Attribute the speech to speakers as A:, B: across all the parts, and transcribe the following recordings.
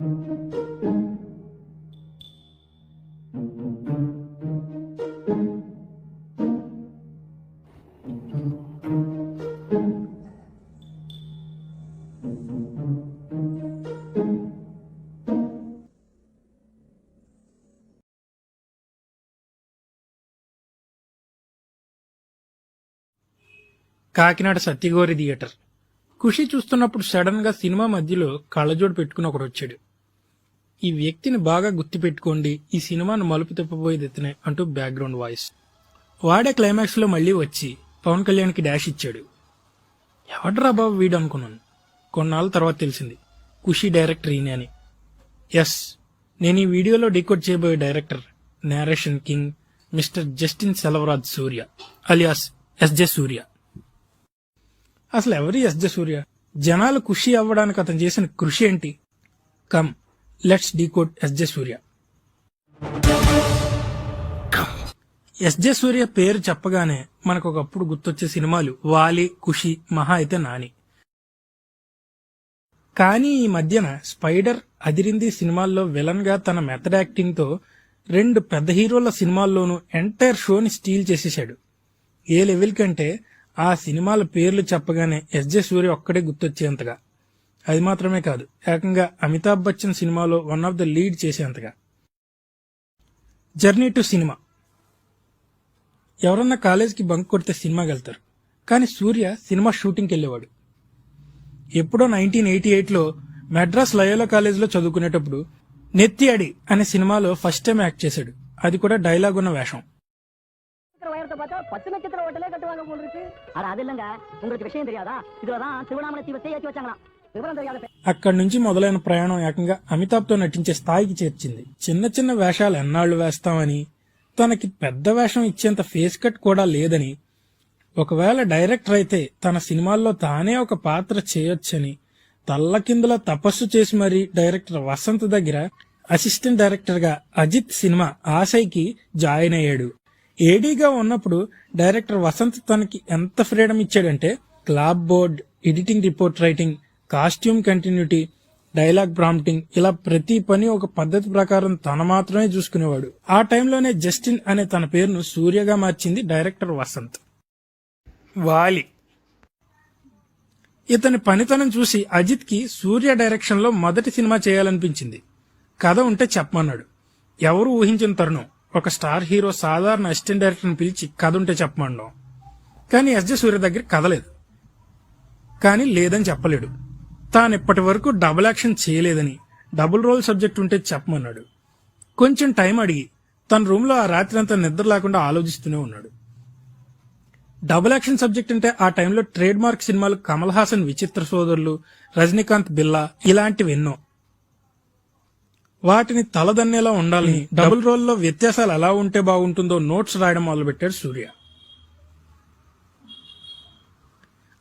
A: Kakinada సత్యగోరి theatre. ఖుషి చూస్తున్నప్పుడు సడన్గా cinema మధ్యలో కళ్ళజోడు పెట్టుకుని ఒకడు వచ్చాడు. ఈ వ్యక్తిని బాగా గుర్తుపెట్టుకోండి. ఈ సినిమాను మలుపు తిప్పబోయేది ఇతనే అంటూ బ్యాక్గ్రౌండ్ వాయిస్. వాడే క్లైమాక్స్లో మళ్ళీ వచ్చి పవన్ కళ్యాణ్కి డాష్ ఇచ్చాడు. ఎవడ్రా బాబు వీడు అనుకున్నాను. కొన్నాళ్ళ తర్వాత తెలిసింది. ఖుషి డైరెక్టర్ ఈయన అని. ఎస్ నేను ఈ వీడియోలో డీకోడ్ చేయబోయే director narration king mister Justin Selvaraj Suryah alias SJ Suryah అసలు ఎవరి ఎస్ జె సూర్య జనాలు ఖుషి అవ్వడానికి అతను చేసిన కృషి ఏంటి? Come let's decode SJ Suryah SJ Suryah పేరు చెప్పగానే మనకు ఒకప్పుడు గుర్తొచ్చే సినిమాలు వాలి ఖుషి మహా అయితే నాని. కానీ ఈ మధ్యన స్పైడర్ అదిరింది సినిమాల్లో విలన్గా తన మెథడ్ యాక్టింగ్తో రెండు పెద్ద హీరోల సినిమాల్లోనూ ఎంటైర్ షోని స్టీల్ చేసేశాడు. ఏ లెవెల్ కంటే ఆ సినిమాల పేర్లు చెప్పగానే ఎస్జే సూర్య ఒక్కడే గుర్తొచ్చేంతగా. అది మాత్రమే కాదు ఏకంగా అమితాబ్ బచ్చన్ సినిమాలో వన్ ఆఫ్ ద లీడ్ చేసేంతగా జర్నీ టు సినిమా ఎవరన్నా కాలేజ్కి బంక్ కొడితే సినిమాకి వెళ్తారు కానీ సూర్య సినిమా షూటింగ్కి వెళ్ళేవాడు ఎప్పుడో నైన్టీన్ ఎయిటీ ఎయిట్లో మెడ్రాస్ లయోలా కాలేజ్లో చదువుకునేటప్పుడు నెత్తి అడి అనే సినిమాలో ఫస్ట్ టైం యాక్ట్ చేశాడు అది కూడా డైలాగ్ ఉన్న వేషం
B: நட்சத்திர உயரத்தை பார்த்தா பத்து நட்சத்திர ஹோட்டலே கட்டுவாங்க போல இருக்கு அட அது இல்லங்க உங்களுக்கு விஷயம் தெரியாதா இதுலதான் திருவண்ணாமலை தீவத்தை ஏற்றி வச்சாங்களாம் விவரம் தெரியாத பெ-
A: అక్కడి నుంచి మొదలైన ప్రయాణం ఏకంగా అమితాబ్తో నటించే స్థాయికి చేర్చింది. చిన్న చిన్న వేషాలు ఎన్నాళ్ళు వేస్తామని తనకి పెద్ద వేషం ఇచ్చేంత ఫేస్ కట్ కూడా లేదని ఒకవేళ డైరెక్టర్ అయితే తన సినిమాల్లో తానే ఒక పాత్ర చేయొచ్చని తల్లకిందుల తపస్సు చేసి మరీ డైరెక్టర్ వసంత్ దగ్గర అసిస్టెంట్ డైరెక్టర్గా అజిత్ సినిమా ఆశయ్కి జాయిన్ అయ్యాడు. ఏడీగా ఉన్నప్పుడు డైరెక్టర్ వసంత్ తనకి ఎంత ఫ్రీడమ్ ఇచ్చాడంటే clap board editing report writing costume continuity dialogue prompting ఇలా ప్రతి పని ఒక పద్ధతి ప్రకారం తన మాత్రమే చూసుకునేవాడు. ఆ టైంలోనే జస్టిన్ అనే తన పేరును సూర్యగా మార్చింది డైరెక్టర్ వసంత్. వాలి. ఇతని పనితనం చూసి అజిత్కి సూర్య డైరెక్షన్లో మొదటి సినిమా చేయాలనిపించింది. కథ ఉంటే చెప్పమన్నాడు. ఎవరు ఊహించిన తరుణం. ఒక స్టార్ హీరో సాధారణ అసిస్టెంట్ డైరెక్టర్ని పిలిచి కథ ఉంటే చెప్పమన్నాం కానీ ఎస్జే సూర్య దగ్గర కథ లేదు. కానీ లేదని చెప్పలేడు. తాను ఇప్పటి వరకు డబుల్ యాక్షన్ చేయలేదని డబుల్ రోల్ సబ్జెక్ట్ ఉంటే చెప్పమన్నాడు. కొంచెం టైం అడిగి తన రూమ్లో ఆ రాత్రి అంతా నిద్ర లేకుండా ఆలోచిస్తూనే ఉన్నాడు. డబుల్ యాక్షన్ సబ్జెక్ట్ అంటే ఆ టైంలో ట్రేడ్ మార్క్ సినిమాలు కమల్ హాసన్ విచిత్ర సోదరులు రజనీకాంత్ బిల్లా ఇలాంటివి ఎన్నో. వాటిని తలదన్నేలా ఉండాలని డబుల్ రోల్లో వ్యత్యాసాలు ఎలా ఉంటే బాగుంటుందో నోట్స్ రాయడం మొదలుపెట్టాడు సూర్య.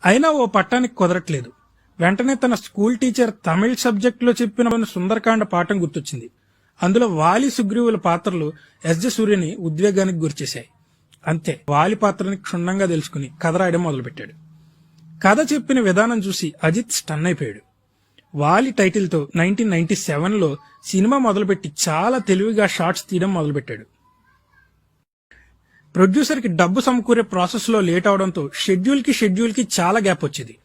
A: అయినా ఓ పట్టానికి కుదరట్లేదు. వెంటనే తన స్కూల్ టీచర్ తమిళ్ సబ్జెక్టులో చెప్పిన సుందరకాండ పాఠం గుర్తొచ్చింది. అందులో వాలి సుగ్రీవుల పాత్రలు ఎస్జె సూర్యని ఉద్వేగానికి గురిచేశాయి. అంతే వాలి పాత్రని క్షుణ్ణంగా తెలుసుకుని కథ రాయడం మొదలుపెట్టాడు. కథ చెప్పిన విధానం చూసి అజిత్ స్టన్ అయిపోయాడు. వాలి టైటిల్తో నైన్టీన్ నైన్టీ సెవెన్లో సినిమా మొదలుపెట్టి చాలా తెలివిగా షార్ట్స్ తీయడం మొదలుపెట్టాడు. ప్రొడ్యూసర్కి డబ్బు సమకూరే ప్రాసెస్లో లేట్ అవడంతో షెడ్యూల్కి షెడ్యూల్కి చాలా గ్యాప్ వచ్చేది.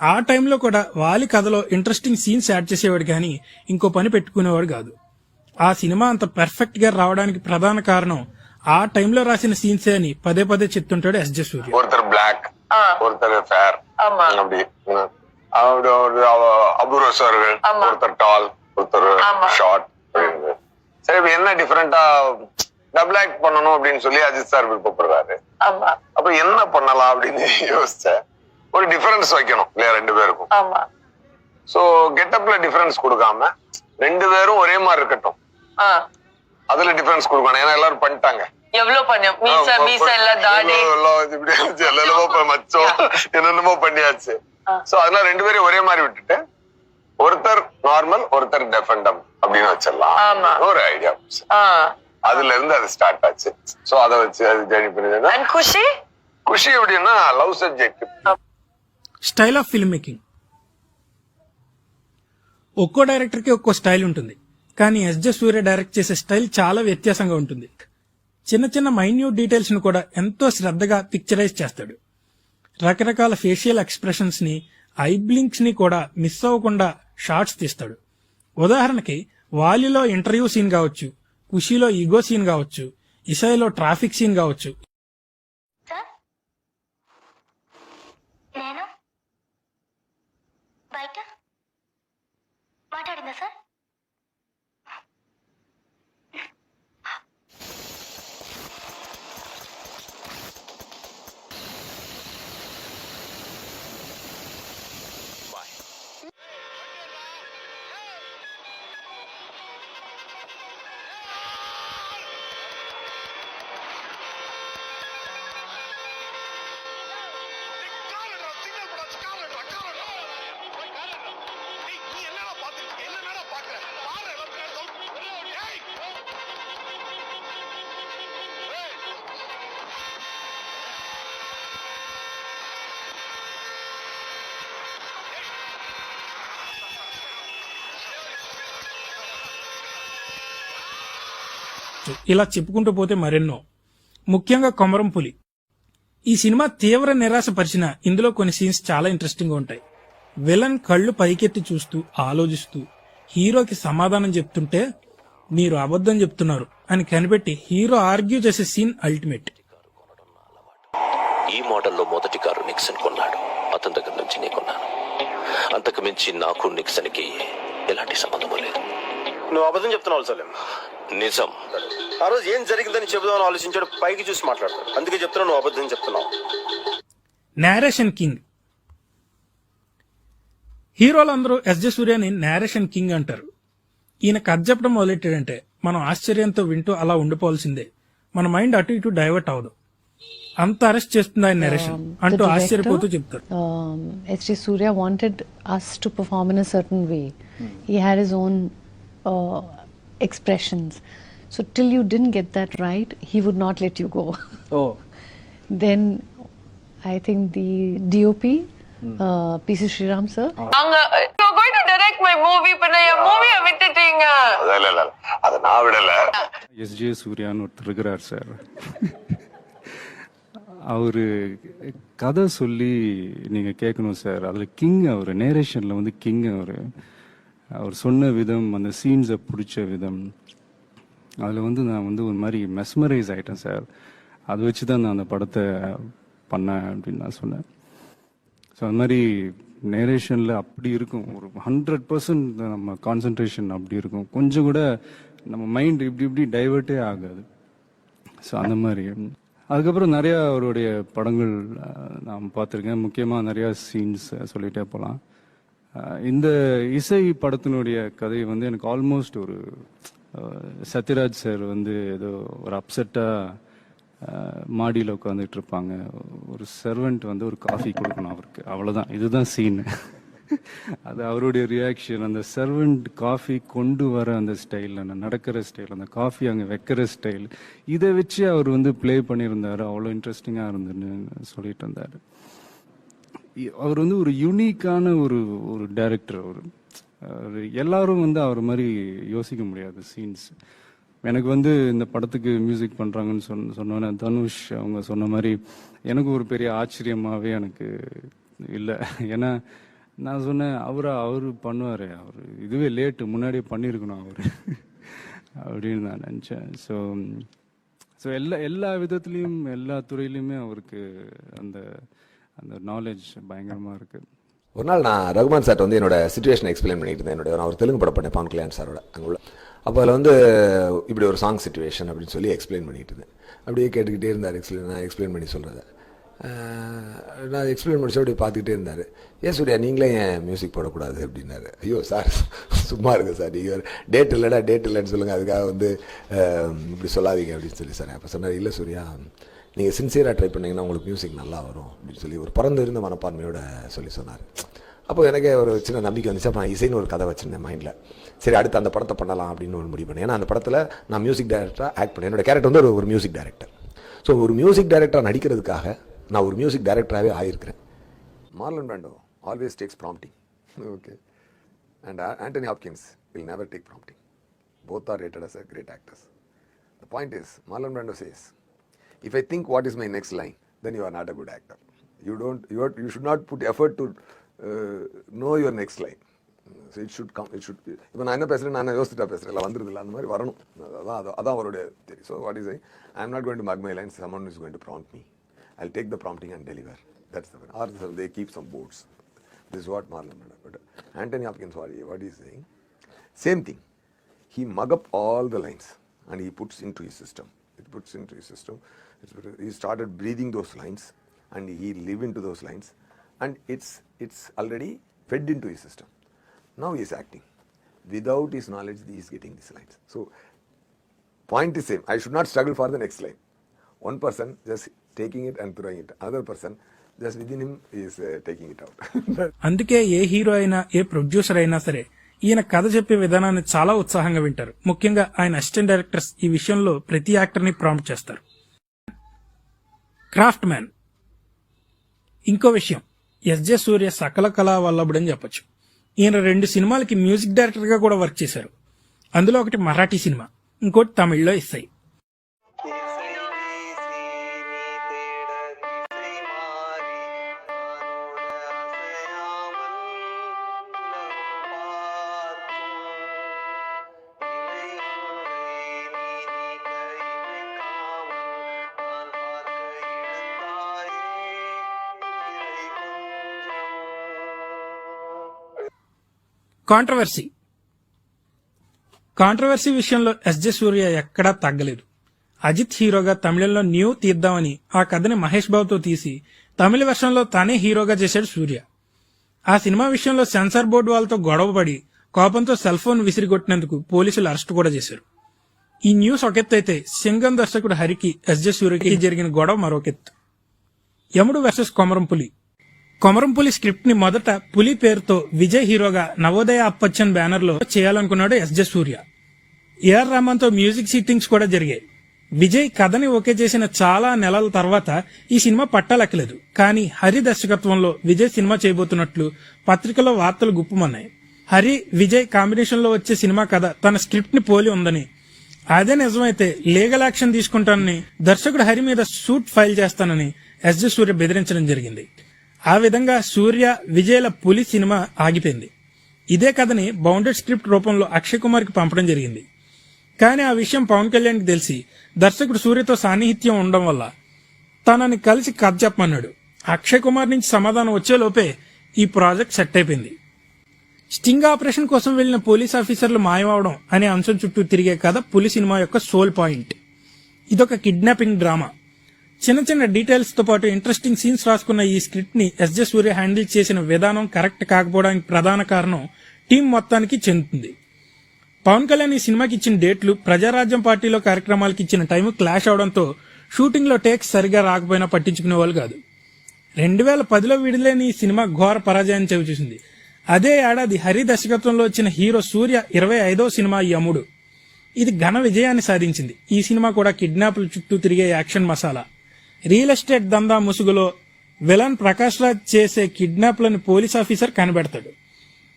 A: ఆ టైంలో కూడా వాలి కథలో ఇంట్రెస్టింగ్ సీన్స్ యాడ్ చేసేవాడు కానీ ఇంకో పని పెట్టుకునేవాడు కాదు ఆ సినిమా అంత పర్ఫెక్ట్ గా రావడానికి ప్రధాన కారణం ఆ టైంలో రాసిన సీన్సే అని పదే పదే చెప్తుంటాడు ఎస్జే సూర్య
C: ஒருத்தர் பிளாக்
D: ஆ.
C: ஒருத்தர் ஃபேர்
D: ஆமா.
C: அப்படி ம். அவரு ஒரு அவ- அபூர்வ அவர்கள்
D: ஆமா.
C: ஒருத்தர் டால் ஒருத்தர்
D: ஆமா.
C: ஷார்ட் சரி இப்ப என்ன டிஃபரெண்டா டபுள் ஆக்ட் பண்ணணும் அப்படின்னு சொல்லி அஜித் சார் விருப்பப்படுறாரு
D: ஆமா
C: அப்ப என்ன பண்ணலாம் அப்படின்னு யோசிச்சேன் ஒரு டிஃபரன்ஸ் வைக்கணும். இல்லையா? ரெண்டு பேருக்கும்.
D: ஆமா.
C: சோ கெட்டப்ல டிஃபரன்ஸ் கொடுக்காம ரெண்டு பேரும் ஒரே மாதிரி இருக்கட்டும். அதுல டிஃபரன்ஸ் கொடுக்கணும். ஏன்னா எல்லாரும் பண்ணிட்டாங்க.
D: எவ்வளவு பண்ணோம் மீச மீச எல்லாம் தாடி
C: எல்லாம் மச்சம். என்னென்னமோ பண்ணியாச்சு. சோ அதனால ரெண்டு பேரையும் ஒரே மாதிரி விட்டுட்டு ஒருத்தர் நார்மல் ஒருத்தர் டெஃபண்டம் அப்படின்னு வச்சிடலாம்.
D: ஆமா.
C: ஒரு ஐடியா அதுல இருந்து அது ஸ்டார்ட் ஆச்சு. சோ அதை வச்சு அது ஜேர்னி பண்ணி
D: குஷி?
C: குஷி எப்படின்னா love
A: subject style of film making. ఒక్కో డైరెక్టర్కి ఒక్కో స్టైల్ ఉంటుంది. కానీ ఎస్జే సూర్య డైరెక్ట్ చేసే స్టైల్ చాలా వ్యత్యాసంగా ఉంటుంది. చిన్న చిన్న మైన్యూట్ డీటెయిల్స్ను కూడా ఎంతో శ్రద్ధగా పిక్చరైజ్ చేస్తాడు. రకరకాల ఫేషియల్ ఎక్స్ప్రెషన్స్ని ఐ బ్లింక్స్ని కూడా మిస్ అవ్వకుండా షార్ట్స్ తీస్తాడు. ఉదాహరణకి వాలిలో ఇంటర్వ్యూ సీన్ కావచ్చు ఖుషీలో ఈగో సీన్ కావచ్చు ఇసాయిలో ట్రాఫిక్ సీన్ కావచ్చు. ఇలా చెప్పుకుంటూ పోతే మరెన్నో. ముఖ్యంగా కొమరం పులి. ఈ సినిమా తీవ్ర నిరాశపరిచిన ఇందులో కొన్ని సీన్స్ చాలా ఇంట్రెస్టింగ్గా ఉంటాయి. విలన్ కళ్ళు పైకెత్తి చూస్తూ ఆలోచిస్తూ హీరోకి సమాధానం చెప్తుంటే మీరు అబద్ధం చెప్తున్నారు అని కనిపెట్టి హీరో ఆర్గ్యూ చేసే సీన్ అల్టిమేట్.
E: ఈ మోడల్లో మొదటి కారు నిక్సన్ కొన్నాడు. అతని దగ్గర నుంచి నేను కొన్నాను. అంతకు మించి నాకు నిక్సన్కి ఎలాంటి సంబంధం లేదు.
F: నువ్వు అబద్ధం చెప్తున్నావు సలీం.
E: నిజం.
F: ఆ రోజు ఏం జరిగిందని చెబుదామని ఆలోచించాడు పైకి చూసి మాట్లాడతాడు. అందుకే చెప్తున్నా నువ్వు అబద్ధం చెప్తున్నావు.
A: నేరేషన్ కింగ్ హీరోలందరూ ఎస్ జె సూర్యని నేరేషన్ కింగ్ అంటారు. ఈయన కథ చెప్పడం మొదలెట్టాడంటే మనం ఆశ్చర్యంతో వింటూ అలా ఉండిపోవాల్సిందే. మన మైండ్ అటు ఇటు డైవర్ట్ అవదు అంత అరెస్ట్ చేస్తుంది ఆయన నేరేషన్ అంటూ
G: director?
A: ఆశ్చర్యపోతూ చెప్తారు
G: um, S.J. Surya wanted us to perform in a certain way. He had his own uh, expressions. So till you didn't get that right, he would not let you go.
H: Oh,
G: then I think the DOP, uh, P.C. Sriram sir,
D: அங்க you're going to direct my movie இப்ப நான் என் மூவிய விட்டுட்டீங்க
C: இல்ல இல்ல இல்ல அதை நான் விடல
I: எஸ்ஜே சூர்யான்னு ஒருத்தர் இருக்கிறார் சார் அவரு கதை சொல்லி நீங்க கேட்கணும் சார் அதுல கிங் அவர் நேரேஷன்ல வந்து கிங் அவர் அவர் சொன்ன விதம் அந்த சீன்ஸை பிடிச்ச விதம். அதில் வந்து நான் வந்து ஒரு மாதிரி மெஸ்மரைஸ் ஆகிட்டேன் சார் அதை வச்சு தான் நான் அந்த படத்தை பண்ணேன் அப்படின்னு நான் சொன்னேன். ஸோ அது மாதிரி நேரேஷனில் அப்படி இருக்கும். ஒரு ஹண்ட்ரட் பர்சன்ட் நம்ம கான்சன்ட்ரேஷன் அப்படி இருக்கும். கொஞ்சம் கூட நம்ம மைண்ட் இப்படி இப்படி டைவர்ட்டே ஆகாது. ஸோ அந்த மாதிரி. அதுக்கப்புறம் நிறையா அவருடைய படங்கள் நான் பார்த்துருக்கேன். முக்கியமாக நிறையா சீன்ஸ் சொல்லிகிட்டே போகலாம் இந்த இசை படத்தினுடைய கதை வந்து எனக்கு ஆல்மோஸ்ட் ஒரு சத்யராஜ் சார் வந்து ஏதோ ஒரு அப்செட்டாக மாடியில் உட்காந்துட்டு இருப்பாங்க. ஒரு சர்வெண்ட் வந்து ஒரு காஃபி கொடுக்கணும் அவருக்கு. அவ்வளோதான் இதுதான் சீனு அது அவருடைய ரியாக்ஷன் அந்த சர்வெண்ட் காஃபி கொண்டு வர அந்த ஸ்டைல் அந்த நடக்கிற ஸ்டைல் அந்த காஃபி அங்கே வைக்கிற ஸ்டைல் இதை வச்சு அவர் வந்து ப்ளே பண்ணியிருந்தாரு. அவ்வளோ இன்ட்ரெஸ்டிங்காக இருந்துன்னு சொல்லிட்டு இருந்தார். அவர் வந்து ஒரு யூனிக்கான ஒரு ஒரு டைரக்டர் அவர். எல்லாரும் வந்து அவர் மாதிரி யோசிக்க முடியாது சீன்ஸ் எனக்கு வந்து இந்த படத்துக்கு மியூசிக் பண்ணுறாங்கன்னு சொன்ன சொன்னோன்னே தனுஷ் அவங்க சொன்ன மாதிரி எனக்கு ஒரு பெரிய ஆச்சரியமாகவே எனக்கு இல்லை. ஏன்னா நான் சொன்னேன் அவரா அவர் பண்ணுவார். அவர் இதுவே லேட்டு முன்னாடியே பண்ணியிருக்கணும் அவர். அப்படின்னு நான் நினச்சேன். ஸோ ஸோ எல்லா எல்லா விதத்துலேயும் எல்லா துறையிலையுமே அவருக்கு அந்த அந்த நாலேஜ் பயங்கரமாக இருக்குது
J: ஒரு நாள் நான் ரகுமான் சார் வந்து என்னோட சுச்சுவேஷன் எக்ஸ்பிளைன் பண்ணிட்டு இருந்தேன். என்னோட நான் ஒரு தெலுங்கு படம் பண்ணேன் பவன் கல்யாண் சாரோட அங்குள்ள. அப்போ அதில் வந்து இப்படி ஒரு சாங் சுச்சுவேஷன் அப்படின்னு சொல்லி எக்ஸ்பிளைன் பண்ணிட்டு இருந்தேன். அப்படியே கேட்டுக்கிட்டே இருந்தார் எக்ஸ்பிளைன் நான் எக்ஸ்பிளைன் பண்ணி சொல்கிறத நான் எக்ஸ்பிளைன் முடிச்சு அப்படியே பார்த்துக்கிட்டே இருந்தார். ஏன் சூர்யா நீங்களே ஏன் மியூசிக் போடக்கூடாது? அப்படின்னாரு. ஐயோ சார் சும்மா இருக்குது சார். நீங்கள் டேட் இல்லைடா டேட் இல்லைன்னு சொல்லுங்கள் அதுக்காக வந்து இப்படி சொல்லாதீங்க அப்படின்னு சொல்லி சார். அப்போ சொன்னார் இல்லை சூர்யா நீங்கள் சின்சியராக ட்ரை பண்ணிங்கன்னா உங்களுக்கு மியூசிக் நல்லா வரும் அப்படின்னு சொல்லி ஒரு பறந்து இருந்த மனப்பான்மையோட சொல்லி சொன்னார். அப்போ எனக்கே ஒரு சின்ன நம்பிக்கை வந்துச்சு. அப்போ நான் இசைன்னு ஒரு கதை வச்சுருந்தேன் மைண்டில் சரி அடுத்து அந்த படத்தை பண்ணலாம் அப்படின்னு ஒரு முடிவு பண்ணேன். ஏன்னா அந்த படத்தில் நான் மியூசிக் டைரக்டராக ஆக்ட் பண்ணேன். என்னோட கேரக்டர் வந்து ஒரு மியூசிக் டைரக்டர் ஸோ ஒரு மியூசிக் டைரக்டராக நடிக்கிறதுக்காக நான் ஒரு மியூசிக் டைரக்டராகவே ஆகியிருக்கிறேன் Marlon Brando always takes prompting okay and Anthony Hopkins will never take prompting both are rated as a great actors the point is Marlon Brando says if I think what is my next line, then you are not a good actor. You don't. You, are, you should not put effort to uh, know your next line. So it should come it should இப்போ நான் என்ன பேசுகிறேன் நான் யோசிச்சுட்டா பேசுகிறேன் இல்லை வந்துருது இல்லை அந்த மாதிரி வரணும். அதான் அது அதான் அவருடைய தெரியும் so what is I I am not going to mug my lines someone is going to prompt me I take the prompting and deliver that's the are they keep some boards this what Marlon but Anthony Hopkin sorry what is same thing he mug up all the lines and he puts into his system. It puts into his system. It's, he started breathing those lines and he live into those lines and it's it's already fed into his system. Now he is acting. Without his knowledge, he is getting these lines. So point is same. I should not struggle for the next line. One person just taking it and throwing it. Other person just within him is uh, taking it out.
A: అందుకే ఏ hero అయినా ఏ producer అయినా సరే ఈయన కథ చెప్పే విధానాన్ని చాలా ఉత్సాహంగా వింటారు. ముఖ్యంగా ఆయన అసిస్టెంట్ డైరెక్టర్స్ ఈ విషయంలో ప్రతి యాక్టర్ని ప్రాంప్ట్ చేస్తారు. క్రాఫ్ట్ మ్యాన్ ఇంకో విషయం. ఎస్జే సూర్య సకల కళా వల్లభుడని చెప్పొచ్చు. ఈయన రెండు సినిమాలకి మ్యూజిక్ డైరెక్టర్గా కూడా వర్క్ చేశారు. అందులో ఒకటి మరాఠీ సినిమా ఇంకోటి తమిళ్ళో ఇస్తాయి కాంట్రవర్సీ. కాంట్రవర్సీ విషయంలో ఎస్జే సూర్య ఎక్కడా తగ్గలేదు. అజిత్ హీరోగా తమిళంలో న్యూ తీద్దామని ఆ కథని మహేష్ బాబుతో తీసి తమిళ వెర్షన్లో తానే హీరోగా చేశాడు సూర్య. ఆ సినిమా విషయంలో సెన్సార్ బోర్డు వాళ్ళతో గొడవపడి కోపంతో సెల్ ఫోన్ విసిరిగొట్టినందుకు పోలీసులు అరెస్ట్ కూడా చేశారు. ఈ న్యూస్ ఒకెత్తైతే సింగం దర్శకుడు హరికి ఎస్జే సూర్యకి జరిగిన గొడవ మరొకెత్తు. యముడు వర్సెస్ కొమరం పులి కొమరంపులి స్క్రిప్ట్ని మొదట పులి పేరుతో విజయ్ హీరోగా నవోదయ అప్పచ్చన్ బ్యానర్లో చేయాలనుకున్నాడు ఎస్జే సూర్య. ఏఆర్ రహమాన్తో మ్యూజిక్ సిట్టింగ్స్ కూడా జరిగాయి. విజయ్ కథని ఓకే చేసిన చాలా నెలల తర్వాత ఈ సినిమా పట్టాలెక్కలేదు. కానీ హరి దర్శకత్వంలో విజయ్ సినిమా చేయబోతున్నట్లు పత్రికలో వార్తలు గుప్పమన్నాయి. హరి విజయ్ కాంబినేషన్లో వచ్చే సినిమా కథ తన స్క్రిప్ట్ని పోలి ఉందని. అదే నిజమైతే లీగల్ యాక్షన్ తీసుకుంటానని దర్శకుడు హరి మీద సూట్ ఫైల్ చేస్తానని ఎస్జే సూర్య బెదిరించడం జరిగింది. ఆ విధంగా సూర్య విజయల పులి సినిమా ఆగిపోయింది. ఇదే కథని బౌండెడ్ స్క్రిప్ట్ రూపంలో అక్షయ్ కుమార్కి పంపడం జరిగింది. కానీ ఆ విషయం పవన్ కళ్యాణ్కి తెలిసి దర్శకుడు సూర్యతో సాన్నిహిత్యం ఉండడం వల్ల తనని కలిసి కథ చెప్పమన్నాడు. అక్షయ్ కుమార్ నుంచి సమాధానం వచ్చేలోపే ఈ ప్రాజెక్ట్ సెట్ అయిపోయింది. స్టింగ్ ఆపరేషన్ కోసం వెళ్ళిన పోలీస్ ఆఫీసర్లు మాయమవడం అనే అంశం చుట్టూ తిరిగే కథ పులి సినిమా యొక్క సోల్ పాయింట్. ఇదొక కిడ్నాపింగ్ డ్రామా. చిన్న చిన్న డీటెయిల్స్తో పాటు ఇంట్రెస్టింగ్ సీన్స్ రాసుకున్న ఈ స్క్రిప్ట్ని ఎస్జే సూర్య హ్యాండిల్ చేసిన విధానం కరెక్ట్ కాకపోవడానికి ప్రధాన కారణం టీం మొత్తానికి చెందుతుంది. పవన్ కళ్యాణ్ ఈ సినిమాకి ఇచ్చిన డేట్లు ప్రజారాజ్యం పార్టీలో కార్యక్రమాలకి ఇచ్చిన టైం క్లాష్ అవడంతో షూటింగ్లో టేక్స్ సరిగా రాకపోయినా పట్టించుకునే వాళ్ళు కాదు. రెండు వేల పదిలో విడుదలైన ఈ సినిమా ఘోర పరాజయాన్ని చవిచూసింది. అదే ఏడాది హరి దర్శకత్వంలో వచ్చిన హీరో సూర్య ఇరవై ఐదో సినిమా యముడు. ఇది ఘన విజయాన్ని సాధించింది. ఈ సినిమా కూడా కిడ్నాప్ల చుట్టూ తిరిగే యాక్షన్ మసాలా. రియల్ ఎస్టేట్ దందా ముసుగులో విలన్ ప్రకాష్ రాజ్ చేసే కిడ్నాప్లను పోలీస్ ఆఫీసర్ కనిపెడతాడు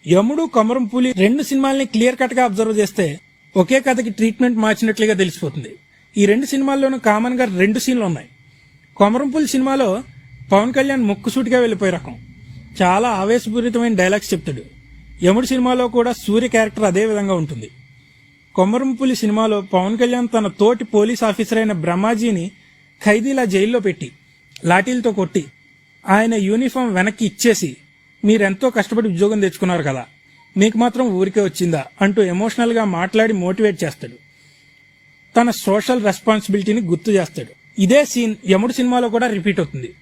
A: యముడు కొమరం పులి రెండు సినిమాల్ని క్లియర్ కట్గా అబ్జర్వ్ చేస్తే ఒకే కథకి ట్రీట్మెంట్ మార్చినట్లుగా తెలిసిపోతుంది. ఈ రెండు సినిమాల్లోనూ కామన్గా రెండు సీన్లు ఉన్నాయి. కొమరంపుల్ సినిమాలో పవన్ కళ్యాణ్ ముక్కుసూటిగా వెళ్ళిపోయే రకం. చాలా ఆవేశపూరితమైన డైలాగ్స్ చెప్తాడు. యముడు సినిమాలో కూడా సూర్య క్యారెక్టర్ అదే విధంగా ఉంటుంది. కొమరంపులి సినిమాలో పవన్ కళ్యాణ్ తన తోటి పోలీస్ ఆఫీసర్ అయిన బ్రహ్మాజీని ఖైదీలా జైల్లో పెట్టి లాఠీలతో కొట్టి ఆయన యూనిఫామ్ వెనక్కి ఇచ్చేసి మీరెంతో కష్టపడి ఉద్యోగం తెచ్చుకున్నారు కదా మీకు మాత్రం ఊరికే వచ్చిందా అంటూ ఎమోషనల్గా మాట్లాడి మోటివేట్ చేస్తాడు. తన సోషల్ రెస్పాన్సిబిలిటీని గుర్తు చేస్తాడు. ఇదే సీన్ యముడు సినిమాలో కూడా రిపీట్ అవుతుంది.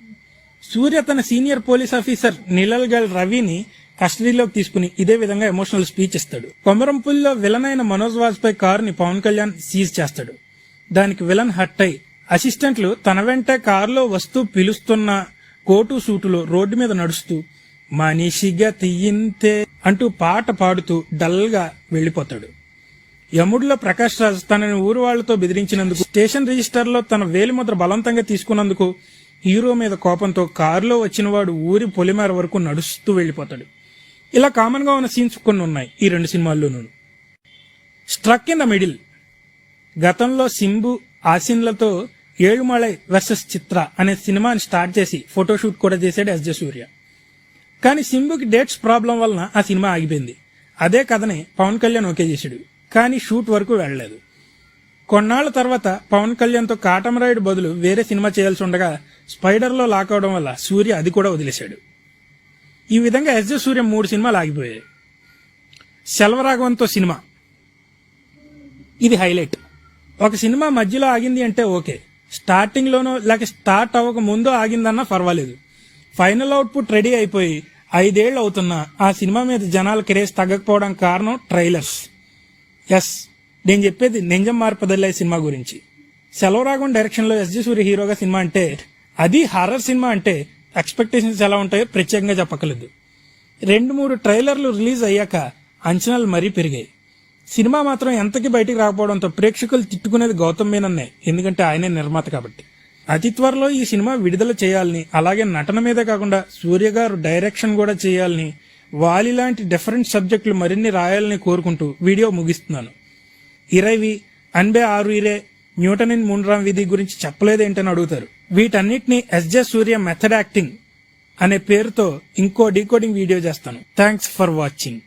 A: సూర్య తన senior police officer Nizhalgal రవిని కస్టడీలోకి తీసుకుని ఇదే విధంగా ఎమోషనల్ స్పీచ్ ఇస్తాడు. కొమరంపుల్లో విలన్ అయిన మనోజ్ వాజ్పేయి కారుని పవన్ కళ్యాణ్ సీజ్ చేస్తాడు. దానికి విలన్ హట్ అయి అసిస్టెంట్లు తన వెంటే కారులో వస్తూ పిలుస్తున్న కోటు సూటులో రోడ్డు మీద నడుస్తూ మనిషిగా తీయింతే అంటూ పాట పాడుతూ డల్గా వెళ్ళిపోతాడు యముడిలో ప్రకాష్ రాజ్ తనని ఊరు వాళ్ళతో బెదిరించినందుకు స్టేషన్ రిజిస్టర్లో తన వేలిముద్ర బలవంతంగా తీసుకున్నందుకు హీరో మీద కోపంతో కారులో వచ్చినవాడు ఊరి పొలిమేర వరకు నడుస్తూ వెళ్ళిపోతాడు ఇలా కామన్గా ఉన్న సీన్స్ కొన్ని ఉన్నాయి ఈ రెండు సినిమాల్లోనూ. Struck in the middle. గతంలో సింబు ఆసిన్లతో ఏడుమలై వర్సెస్ చిత్ర అనే సినిమాని స్టార్ట్ చేసి ఫోటోషూట్ కూడా చేశాడు ఎస్ జే సూర్య. కానీ సింబుకి డేట్స్ ప్రాబ్లం వలన ఆ సినిమా ఆగిపోయింది. అదే కథని పవన్ కళ్యాణ్ ఓకే చేశాడు. కానీ షూట్ వరకు వెళ్ళలేదు. కొన్నాళ్ళ తర్వాత పవన్ కళ్యాణ్తో కాటమరాయుడు బదులు వేరే సినిమా చేయాల్సి ఉండగా స్పైడర్లో లాక్ అవడం వల్ల సూర్య అది కూడా వదిలేశాడు. ఈ విధంగా ఎస్ జే సూర్య మూడు సినిమాలు ఆగిపోయాయి. సెల్వరాఘవంతో సినిమా. ఇది హైలైట్. ఒక సినిమా మధ్యలో ఆగింది అంటే ఓకే. స్టార్టింగ్ లోనో లేక స్టార్ట్ అవ్వక ముందో ఆగిందన్నా పర్వాలేదు. ఫైనల్ అవుట్పుట్ రెడీ అయిపోయి ఐదేళ్ళు అవుతున్నా ఆ సినిమా మీద జనాల క్రేజ్ తగ్గకపోవడం కారణం ట్రైలర్స్ ఎస్ నేను చెప్పేది నింజం మార్పదల్లే సినిమా గురించి. సెలవరాగం డైరెక్షన్లో ఎస్ ఎస్జి సూర్య హీరోగా సినిమా అంటే అది హారర్ సినిమా అంటే ఎక్స్పెక్టేషన్స్ ఎలా ఉంటాయో ప్రత్యేకంగా చెప్పకలేదు రెండు మూడు ట్రైలర్లు రిలీజ్ అయ్యాక అంచనాలు మరీ పెరిగాయి. సినిమా మాత్రం ఎంతకి బయటికి రాకపోవడంతో ప్రేక్షకులు తిట్టుకునేది గౌతమ్ మీనన్నే. ఎందుకంటే ఆయనే నిర్మాత కాబట్టి. అతి త్వరలో ఈ సినిమా విడుదల చేయాలని అలాగే నటన మీదే కాకుండా సూర్య గారు డైరెక్షన్ కూడా చేయాలని వాలి లాంటి డిఫరెంట్ సబ్జెక్టులు మరిన్ని రాయాలని కోరుకుంటూ వీడియో ముగిస్తున్నాను. ఇరవి అన్బే ఆరు ఇరే న్యూటన్ ఇన్ మూన్రామ్ విధి గురించి చెప్పలేదేంటని అడుగుతారు. వీటన్నిటిని ఎస్జే సూర్య మెథడ్ యాక్టింగ్ అనే పేరుతో ఇంకో డీకోడింగ్ వీడియో చేస్తాను. Thanks for watching.